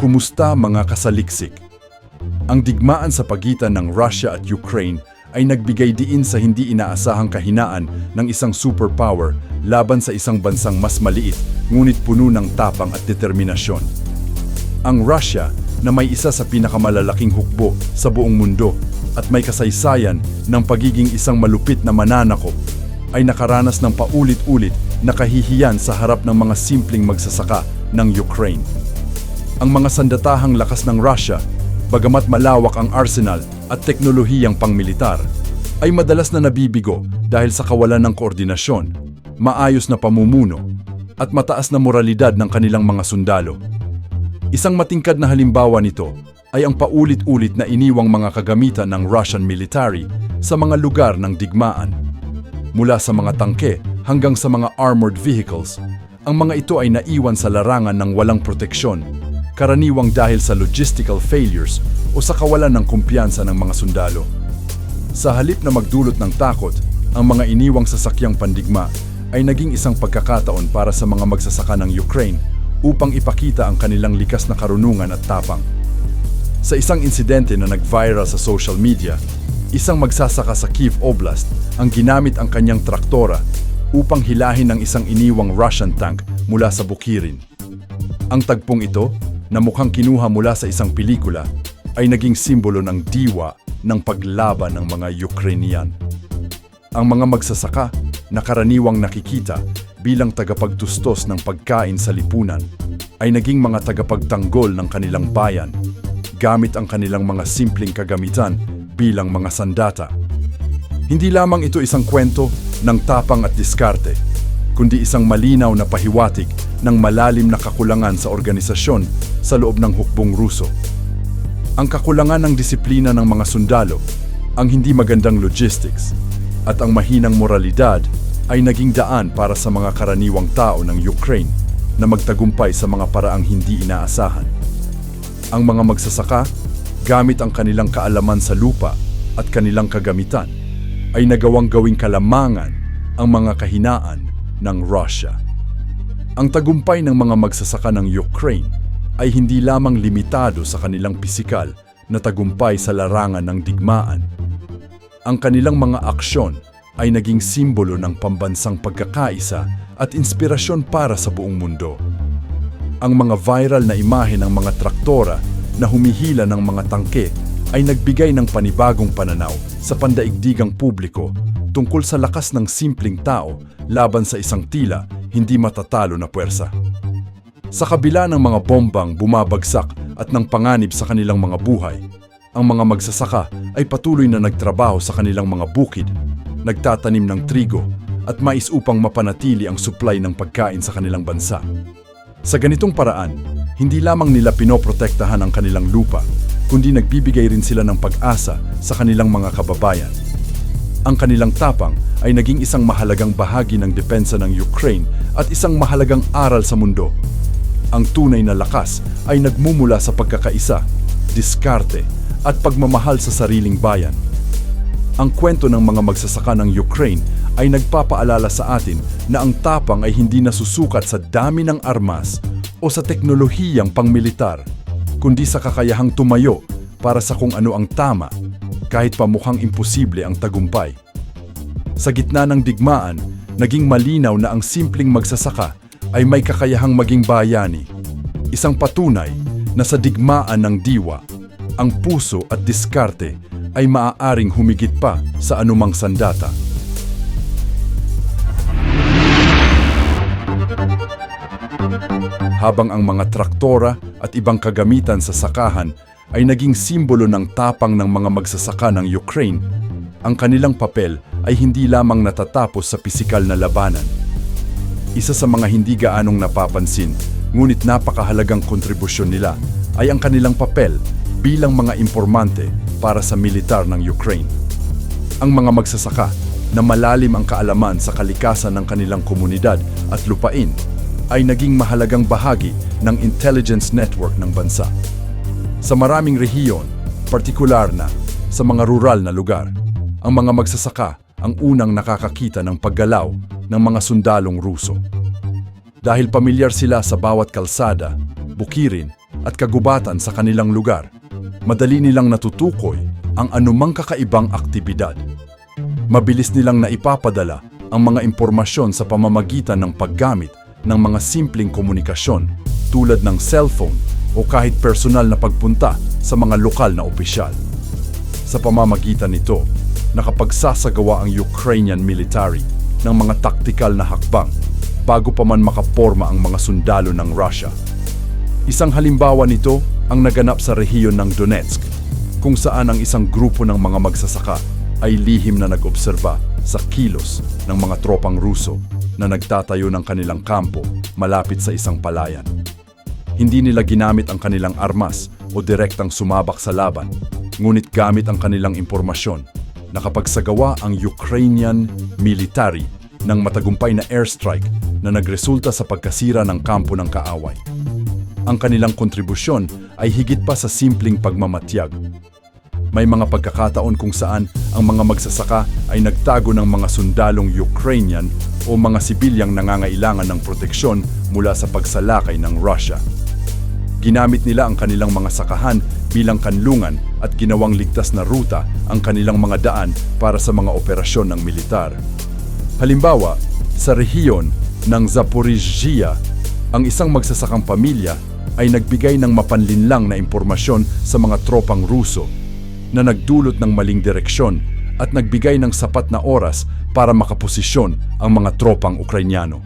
Kumusta mga kasaliksik? Ang digmaan sa pagitan ng Russia at Ukraine ay nagbigay diin sa hindi inaasahang kahinaan ng isang superpower laban sa isang bansang mas maliit ngunit puno ng tapang at determinasyon. Ang Russia na may isa sa pinakamalalaking hukbo sa buong mundo at may kasaysayan ng pagiging isang malupit na mananakop ay nakaranas ng paulit-ulit na kahihiyan sa harap ng mga simpleng magsasaka ng Ukraine. Ang mga sandatahang lakas ng Russia, bagamat malawak ang arsenal at teknolohiyang pangmilitar, ay madalas na nabibigo dahil sa kawalan ng koordinasyon, maayos na pamumuno, at mataas na moralidad ng kanilang mga sundalo. Isang matingkad na halimbawa nito ay ang paulit-ulit na iniwang mga kagamitan ng Russian military sa mga lugar ng digmaan. Mula sa mga tangke hanggang sa mga armored vehicles, ang mga ito ay naiwan sa larangan ng walang proteksyon, karaniwang dahil sa logistical failures o sa kawalan ng kumpiyansa ng mga sundalo. Sa halip na magdulot ng takot, ang mga iniwang sasakyang pandigma ay naging isang pagkakataon para sa mga magsasaka ng Ukraine upang ipakita ang kanilang likas na karunungan at tapang. Sa isang insidente na nag-viral sa social media, isang magsasaka sa Kiev Oblast ang ginamit ang kanyang traktora upang hilahin ng isang iniwang Russian tank mula sa bukirin. Ang tagpong ito, na mukhang kinuha mula sa isang pelikula, ay naging simbolo ng diwa ng paglaban ng mga Ukrainian. Ang mga magsasaka na karaniwang nakikita bilang tagapagtustos ng pagkain sa lipunan ay naging mga tagapagtanggol ng kanilang bayan gamit ang kanilang mga simpleng kagamitan bilang mga sandata. Hindi lamang ito isang kwento ng tapang at diskarte, kundi isang malinaw na pahiwatig ng malalim na kakulangan sa organisasyon sa loob ng hukbong Ruso. Ang kakulangan ng disiplina ng mga sundalo, ang hindi magandang logistics, at ang mahinang moralidad ay naging daan para sa mga karaniwang tao ng Ukraine na magtagumpay sa mga paraang hindi inaasahan. Ang mga magsasaka, gamit ang kanilang kaalaman sa lupa at kanilang kagamitan, ay nagawang gawing kalamangan ang mga kahinaan ng Russia. Ang tagumpay ng mga magsasaka ng Ukraine ay hindi lamang limitado sa kanilang pisikal na tagumpay sa larangan ng digmaan. Ang kanilang mga aksyon ay naging simbolo ng pambansang pagkakaisa at inspirasyon para sa buong mundo. Ang mga viral na imahe ng mga traktora na humihila ng mga tangke ay nagbigay ng panibagong pananaw sa pandaigdigang publiko tungkol sa lakas ng simpleng tao laban sa isang tila hindi matatalo na puwersa. Sa kabila ng mga bombang bumabagsak at ng panganib sa kanilang mga buhay, ang mga magsasaka ay patuloy na nagtrabaho sa kanilang mga bukid, nagtatanim ng trigo at mais upang mapanatili ang supply ng pagkain sa kanilang bansa. Sa ganitong paraan, hindi lamang nila pinoprotektahan ang kanilang lupa, kundi nagbibigay rin sila ng pag-asa sa kanilang mga kababayan. Ang kanilang tapang ay naging isang mahalagang bahagi ng depensa ng Ukraine at isang mahalagang aral sa mundo. Ang tunay na lakas ay nagmumula sa pagkakaisa, diskarte, at pagmamahal sa sariling bayan. Ang kwento ng mga magsasaka ng Ukraine ay nagpapaalala sa atin na ang tapang ay hindi nasusukat sa dami ng armas o sa teknolohiyang pangmilitar, kundi sa kakayahang tumayo para sa kung ano ang tama, kahit pa mukhang imposible ang tagumpay. Sa gitna ng digmaan, naging malinaw na ang simpleng magsasaka ay may kakayahang maging bayani. Isang patunay na sa digmaan ng diwa, ang puso at diskarte ay maaaring humigit pa sa anumang sandata. Habang ang mga traktora at ibang kagamitan sa sakahan ay naging simbolo ng tapang ng mga magsasaka ng Ukraine, ang kanilang papel ay hindi lamang natatapos sa pisikal na labanan. Isa sa mga hindi gaanong napapansin, ngunit napakahalagang kontribusyon nila ay ang kanilang papel bilang mga impormante para sa militar ng Ukraine. Ang mga magsasaka na malalim ang kaalaman sa kalikasan ng kanilang komunidad at lupain ay naging mahalagang bahagi ng intelligence network ng bansa. Sa maraming rehiyon, partikular na sa mga rural na lugar, ang mga magsasaka ang unang nakakakita ng paggalaw ng mga sundalong Ruso. Dahil pamilyar sila sa bawat kalsada, bukirin at kagubatan sa kanilang lugar. Madali nilang natutukoy ang anumang kakaibang aktibidad. Mabilis nilang naipapadala ang mga impormasyon sa pamamagitan ng paggamit ng mga simpleng komunikasyon tulad ng cellphone o kahit personal na pagpunta sa mga lokal na opisyal. Sa pamamagitan nito, nakapagsasagawa ang Ukrainian military ng mga taktikal na hakbang bago pa man makaporma ang mga sundalo ng Russia. Isang halimbawa nito ang naganap sa rehiyon ng Donetsk, kung saan ang isang grupo ng mga magsasaka ay lihim na nag-obserba sa kilos ng mga tropang Ruso na nagtatayo ng kanilang kampo malapit sa isang palayan. Hindi nila ginamit ang kanilang armas o direktang sumabak sa laban, ngunit gamit ang kanilang impormasyon. Nakapagsagawa ang Ukrainian military ng matagumpay na airstrike na nagresulta sa pagkasira ng kampo ng kaaway. Ang kanilang kontribusyon ay higit pa sa simpleng pagmamatyag. May mga pagkakataon kung saan ang mga magsasaka ay nagtago ng mga sundalong Ukrainian o mga sibilyang nangangailangan ng proteksyon mula sa pagsalakay ng Russia. Ginamit nila ang kanilang mga sakahan bilang kanlungan at ginawang ligtas na ruta ang kanilang mga daan para sa mga operasyon ng militar. Halimbawa, sa rehiyon ng Zaporizhia, ang isang magsasakang pamilya ay nagbigay ng mapanlinlang na impormasyon sa mga tropang Ruso na nagdulot ng maling direksyon at nagbigay ng sapat na oras para makaposisyon ang mga tropang Ukrainyano.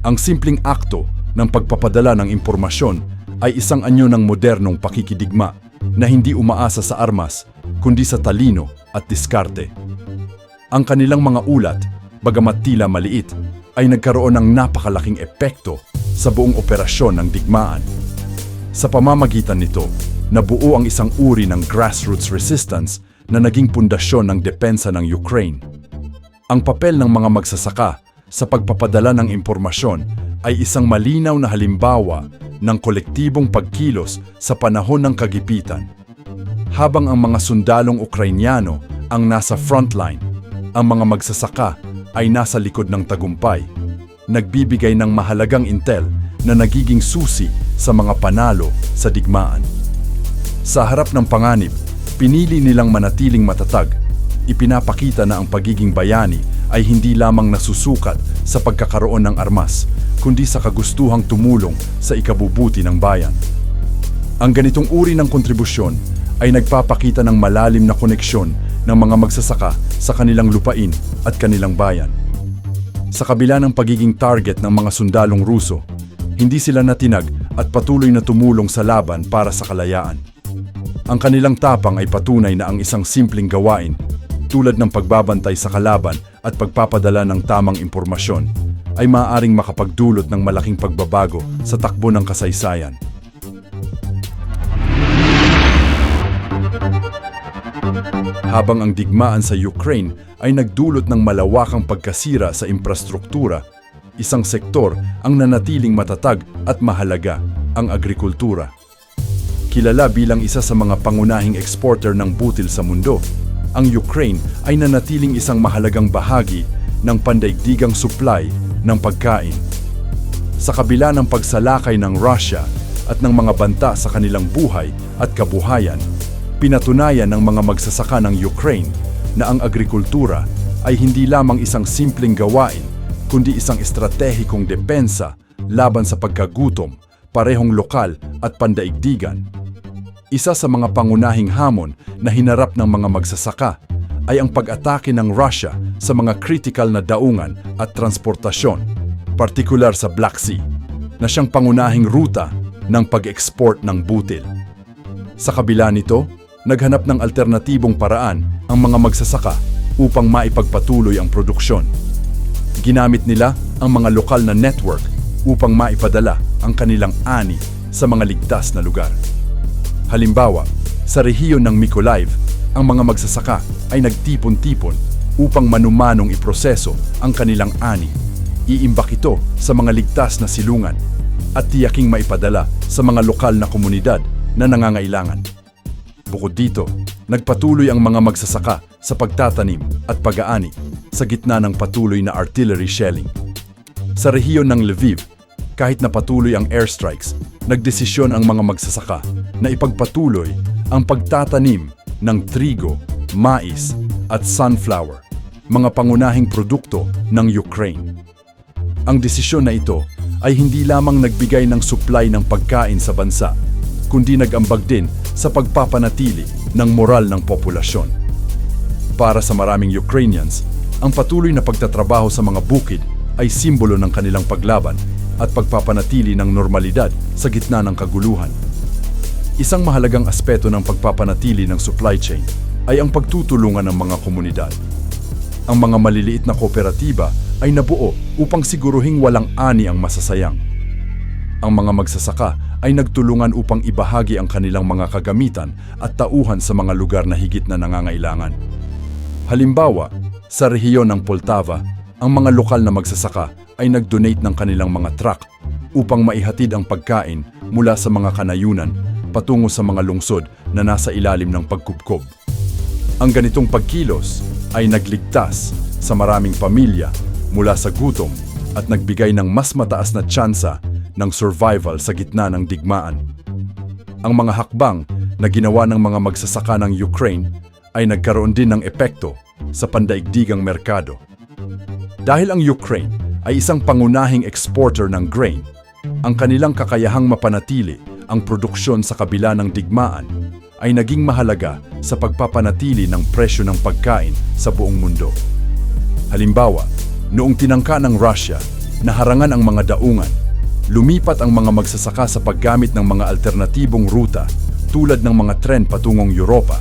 Ang simpleng akto ng pagpapadala ng impormasyon ay isang anyo ng modernong pakikidigma na hindi umaasa sa armas kundi sa talino at diskarte. Ang kanilang mga ulat, bagamat tila maliit, ay nagkaroon ng napakalaking epekto sa buong operasyon ng digmaan. Sa pamamagitan nito, nabuo ang isang uri ng grassroots resistance na naging pundasyon ng depensa ng Ukraine. Ang papel ng mga magsasaka sa pagpapadala ng impormasyon ay isang malinaw na halimbawa ng kolektibong pagkilos sa panahon ng kagipitan. Habang ang mga sundalong Ukrainyano ang nasa frontline, ang mga magsasaka ay nasa likod ng tagumpay, nagbibigay ng mahalagang intel na nagiging susi sa mga panalo sa digmaan. Sa harap ng panganib, pinili nilang manatiling matatag. Ipinapakita na ang pagiging bayani ay hindi lamang nasusukat sa pagkakaroon ng armas, kundi sa kagustuhang tumulong sa ikabubuti ng bayan. Ang ganitong uri ng kontribusyon ay nagpapakita ng malalim na koneksyon ng mga magsasaka sa kanilang lupain at kanilang bayan. Sa kabila ng pagiging target ng mga sundalong Ruso, hindi sila natinag at patuloy na tumulong sa laban para sa kalayaan. Ang kanilang tapang ay patunay na ang isang simpleng gawain, tulad ng pagbabantay sa kalaban at pagpapadala ng tamang impormasyon, ay maaaring makapagdulot ng malaking pagbabago sa takbo ng kasaysayan. Habang ang digmaan sa Ukraine ay nagdulot ng malawakang pagkasira sa infrastruktura, isang sektor ang nanatiling matatag at mahalaga, ang agrikultura. Kilala bilang isa sa mga pangunahing exporter ng butil sa mundo, ang Ukraine ay nanatiling isang mahalagang bahagi ng pandaigdigang supply ng pagkain. Sa kabila ng pagsalakay ng Russia at ng mga banta sa kanilang buhay at kabuhayan, pinatunayan ng mga magsasaka ng Ukraine na ang agrikultura ay hindi lamang isang simpleng gawain, kundi isang estratehikong depensa laban sa pagkagutom, parehong lokal at pandaigdigan. Isa sa mga pangunahing hamon na hinarap ng mga magsasaka ay ang pag-atake ng Russia sa mga critical na daungan at transportasyon, partikular sa Black Sea, na siyang pangunahing ruta ng pag-export ng butil. Sa kabila nito, naghanap ng alternatibong paraan ang mga magsasaka upang maipagpatuloy ang produksyon. Ginamit nila ang mga lokal na network upang maipadala ang kanilang ani sa mga ligtas na lugar. Halimbawa, sa rehiyon ng Mykolaiv, ang mga magsasaka ay nagtipon-tipon upang manumanong iproseso ang kanilang ani. Iimbak ito sa mga ligtas na silungan at tiyaking maipadala sa mga lokal na komunidad na nangangailangan. Bukod dito, nagpatuloy ang mga magsasaka sa pagtatanim at pag-aani sa gitna ng patuloy na artillery shelling. Sa rehiyon ng Lviv, kahit na patuloy ang airstrikes, nagdesisyon ang mga magsasaka na ipagpatuloy ang pagtatanim ng trigo, mais at sunflower, mga pangunahing produkto ng Ukraine. Ang desisyon na ito ay hindi lamang nagbigay ng supply ng pagkain sa bansa, kundi nag-ambag din sa pagpapanatili ng moral ng populasyon. Para sa maraming Ukrainians, ang patuloy na pagtatrabaho sa mga bukid ay simbolo ng kanilang paglaban at pagpapanatili ng normalidad sa gitna ng kaguluhan. Isang mahalagang aspeto ng pagpapanatili ng supply chain ay ang pagtutulungan ng mga komunidad. Ang mga maliliit na kooperatiba ay nabuo upang siguruhing walang ani ang masasayang. Ang mga magsasaka ay nagtulungan upang ibahagi ang kanilang mga kagamitan at tauhan sa mga lugar na higit na nangangailangan. Halimbawa, sa rehiyon ng Poltava, ang mga lokal na magsasaka ay nag-donate ng kanilang mga truck upang maihatid ang pagkain mula sa mga kanayunan patungo sa mga lungsod na nasa ilalim ng pagkubkob. Ang ganitong pagkilos ay nagligtas sa maraming pamilya mula sa gutom at nagbigay ng mas mataas na tsansa ng survival sa gitna ng digmaan. Ang mga hakbang na ginawa ng mga magsasaka ng Ukraine ay nagkaroon din ng epekto sa pandaigdigang merkado. Dahil ang Ukraine ay isang pangunahing exporter ng grain, ang kanilang kakayahang mapanatili ang produksyon sa kabila ng digmaan ay naging mahalaga sa pagpapanatili ng presyo ng pagkain sa buong mundo. Halimbawa, noong tinangka ng Russia na harangan ang mga daungan, lumipat ang mga magsasaka sa paggamit ng mga alternatibong ruta tulad ng mga tren patungong Europa,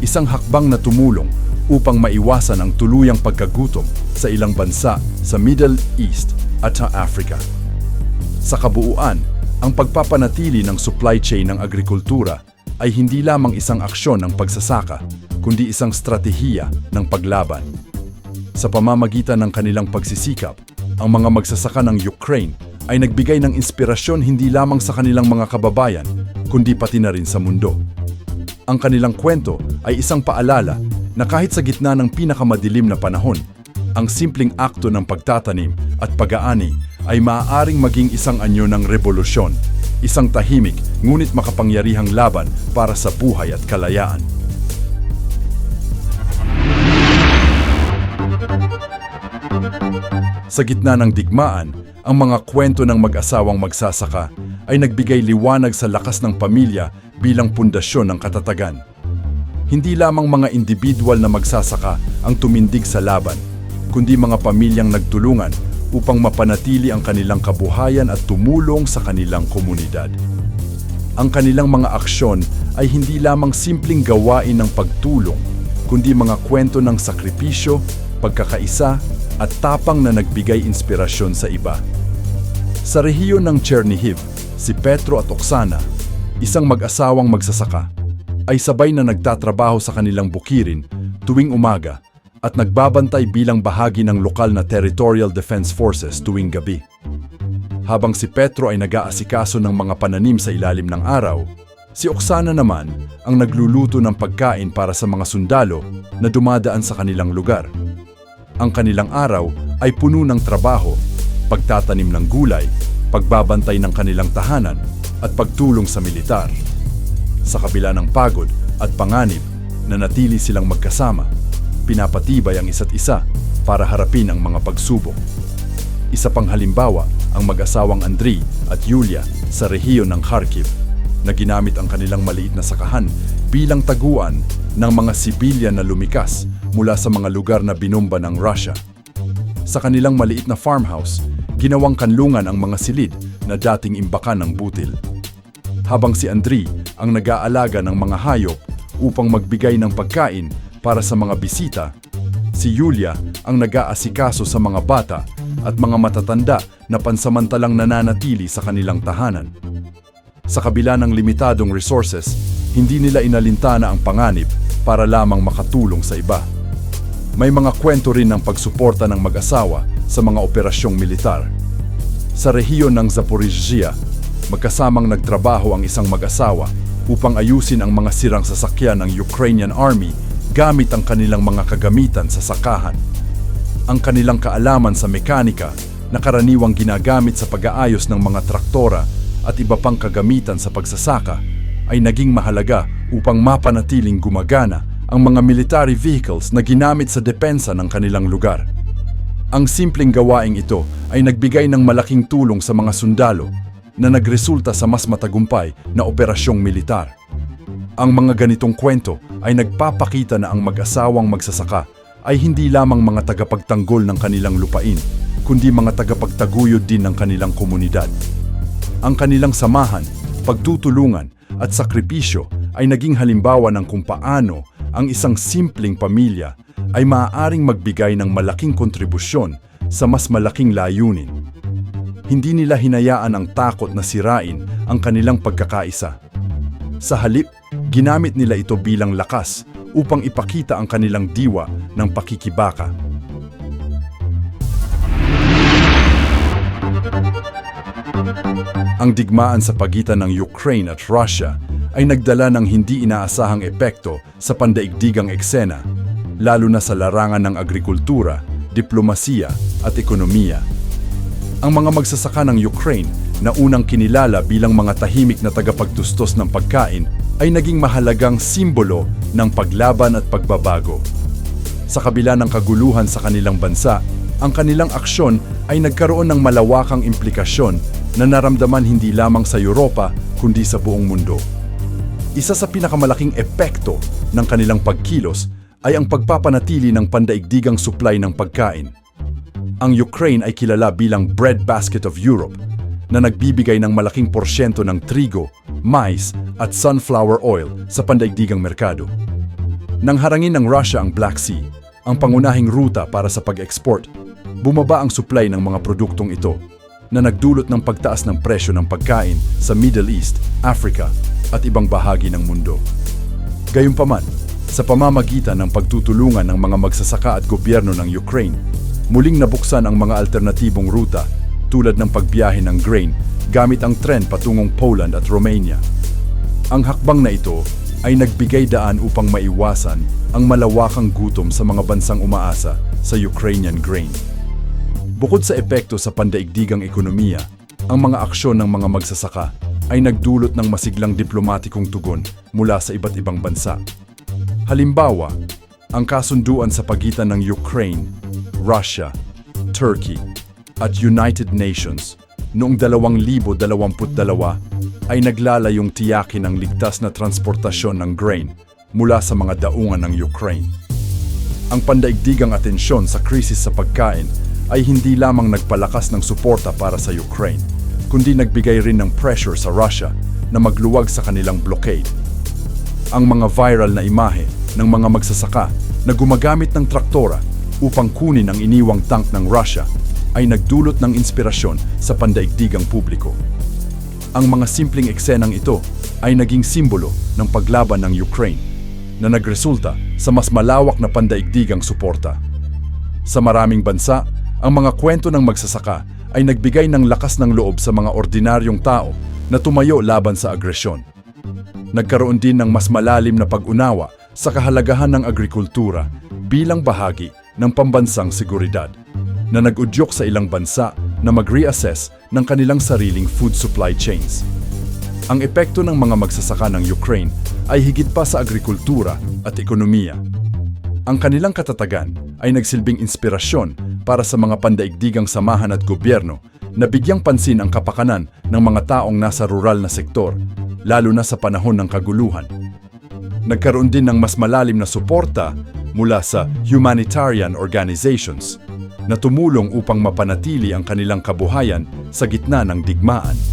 isang hakbang na tumulong upang maiwasan ang tuluyang pagkagutom sa ilang bansa sa Middle East at sa Africa. Sa kabuuan, ang pagpapanatili ng supply chain ng agrikultura ay hindi lamang isang aksyon ng pagsasaka, kundi isang stratehiya ng paglaban. Sa pamamagitan ng kanilang pagsisikap, ang mga magsasaka ng Ukraine ay nagbigay ng inspirasyon hindi lamang sa kanilang mga kababayan, kundi pati na rin sa mundo. Ang kanilang kwento ay isang paalala na kahit sa gitna ng pinakamadilim na panahon, ang simpleng akto ng pagtatanim at pag-aani ay maaaring maging isang anyo ng revolusyon, isang tahimik ngunit makapangyarihang laban para sa buhay at kalayaan. Sa gitna ng digmaan, ang mga kwento ng mag-asawang magsasaka ay nagbigay liwanag sa lakas ng pamilya bilang pundasyon ng katatagan. Hindi lamang mga individual na magsasaka ang tumindig sa laban, kundi mga pamilyang nagtulungan upang mapanatili ang kanilang kabuhayan at tumulong sa kanilang komunidad. Ang kanilang mga aksyon ay hindi lamang simpleng gawain ng pagtulong, kundi mga kwento ng sakripisyo, pagkakaisa at tapang na nagbigay inspirasyon sa iba. Sa rehiyon ng Chernihiv, si Petro at Oksana, isang mag-asawang magsasaka, ay sabay na nagtatrabaho sa kanilang bukirin tuwing umaga at nagbabantay bilang bahagi ng lokal na Territorial Defense Forces tuwing gabi. Habang si Petro ay nag-aasikaso ng mga pananim sa ilalim ng araw, si Oksana naman ang nagluluto ng pagkain para sa mga sundalo na dumadaan sa kanilang lugar. Ang kanilang araw ay puno ng trabaho, pagtatanim ng gulay, pagbabantay ng kanilang tahanan at pagtulong sa militar. Sa kabila ng pagod at panganib na natili silang magkasama, pinapatibay ang isa't isa para harapin ang mga pagsubok. Isa pang halimbawa ang mag-asawang Andriy at Yulia sa rehiyon ng Kharkiv na ginamit ang kanilang maliit na sakahan bilang taguan ng mga sibilyan na lumikas mula sa mga lugar na binomba ng Russia. Sa kanilang maliit na farmhouse, ginawang kanlungan ang mga silid na dating imbakan ng butil habang si Andri ang nag-aalaga ng mga hayop upang magbigay ng pagkain para sa mga bisita, si Yulia ang nag-aasikaso sa mga bata at mga matatanda na pansamantalang nananatili sa kanilang tahanan. Sa kabila ng limitadong resources, hindi nila inalintana ang panganib para lamang makatulong sa iba. May mga kwento rin ng pagsuporta ng mag-asawa sa mga operasyong militar. Sa rehiyon ng Zaporizhia, magkasamang nagtrabaho ang isang mag-asawa upang ayusin ang mga sirang sasakyan ng Ukrainian Army gamit ang kanilang mga kagamitan sa sakahan. Ang kanilang kaalaman sa mekanika na karaniwang ginagamit sa pag-aayos ng mga traktora at iba pang kagamitan sa pagsasaka ay naging mahalaga upang mapanatiling gumagana ang mga military vehicles na ginamit sa depensa ng kanilang lugar. Ang simpleng gawaing ito ay nagbigay ng malaking tulong sa mga sundalo na nagresulta sa mas matagumpay na operasyong militar. Ang mga ganitong kwento ay nagpapakita na ang mag-asawang magsasaka ay hindi lamang mga tagapagtanggol ng kanilang lupain, kundi mga tagapagtaguyod din ng kanilang komunidad. Ang kanilang samahan, pagtutulungan at sakripisyo ay naging halimbawa ng kung paano ang isang simpleng pamilya ay maaaring magbigay ng malaking kontribusyon sa mas malaking layunin. Hindi nila hinayaan ang takot na sirain ang kanilang pagkakaisa. Sa halip, ginamit nila ito bilang lakas upang ipakita ang kanilang diwa ng pakikibaka. Ang digmaan sa pagitan ng Ukraine at Russia ay nagdala ng hindi inaasahang epekto sa pandaigdigang eksena, lalo na sa larangan ng agrikultura, diplomasiya at ekonomiya. Ang mga magsasaka ng Ukraine na unang kinilala bilang mga tahimik na tagapagtustos ng pagkain ay naging mahalagang simbolo ng paglaban at pagbabago. Sa kabila ng kaguluhan sa kanilang bansa, ang kanilang aksyon ay nagkaroon ng malawakang implikasyon na naramdaman hindi lamang sa Europa kundi sa buong mundo. Isa sa pinakamalaking epekto ng kanilang pagkilos ay ang pagpapanatili ng pandaigdigang supply ng pagkain. Ang Ukraine ay kilala bilang breadbasket of Europe na nagbibigay ng malaking porsyento ng trigo, mais at sunflower oil sa pandaigdigang merkado. Nang harangin ng Russia ang Black Sea, ang pangunahing ruta para sa pag-export, bumaba ang supply ng mga produktong ito na nagdulot ng pagtaas ng presyo ng pagkain sa Middle East, Africa at ibang bahagi ng mundo. Gayunpaman, sa pamamagitan ng pagtutulungan ng mga magsasaka at gobyerno ng Ukraine, muling nabuksan ang mga alternatibong ruta tulad ng pagbiyahe ng grain gamit ang tren patungong Poland at Romania. Ang hakbang na ito ay nagbigay daan upang maiwasan ang malawakang gutom sa mga bansang umaasa sa Ukrainian grain. Bukod sa epekto sa pandaigdigang ekonomiya, ang mga aksyon ng mga magsasaka ay nagdulot ng masiglang diplomatikong tugon mula sa iba't ibang bansa. Halimbawa, ang kasunduan sa pagitan ng Ukraine, Russia, Turkey at United Nations noong 2022 ay naglalayong tiyakin ang ligtas na transportasyon ng grain mula sa mga daungan ng Ukraine. Ang pandaigdigang atensyon sa krisis sa pagkain ay hindi lamang nagpalakas ng suporta para sa Ukraine, kundi nagbigay rin ng pressure sa Russia na magluwag sa kanilang blockade. Ang mga viral na imahe ng mga magsasaka na gumagamit ng traktora upang kunin ang iniwang tank ng Russia ay nagdulot ng inspirasyon sa pandaigdigang publiko. Ang mga simpleng eksenang ito ay naging simbolo ng paglaban ng Ukraine na nagresulta sa mas malawak na pandaigdigang suporta. Sa maraming bansa, ang mga kwento ng magsasaka ay nagbigay ng lakas ng loob sa mga ordinaryong tao na tumayo laban sa agresyon. Nagkaroon din ng mas malalim na pag-unawa sa kahalagahan ng agrikultura bilang bahagi ng pambansang seguridad na nag-udyok sa ilang bansa na mag-reassess ng kanilang sariling food supply chains. Ang epekto ng mga magsasaka ng Ukraine ay higit pa sa agrikultura at ekonomiya. Ang kanilang katatagan ay nagsilbing inspirasyon para sa mga pandaigdigang samahan at gobyerno na bigyang pansin ang kapakanan ng mga taong nasa rural na sektor, lalo na sa panahon ng kaguluhan. Nagkaroon din ng mas malalim na suporta mula sa humanitarian organizations na tumulong upang mapanatili ang kanilang kabuhayan sa gitna ng digmaan.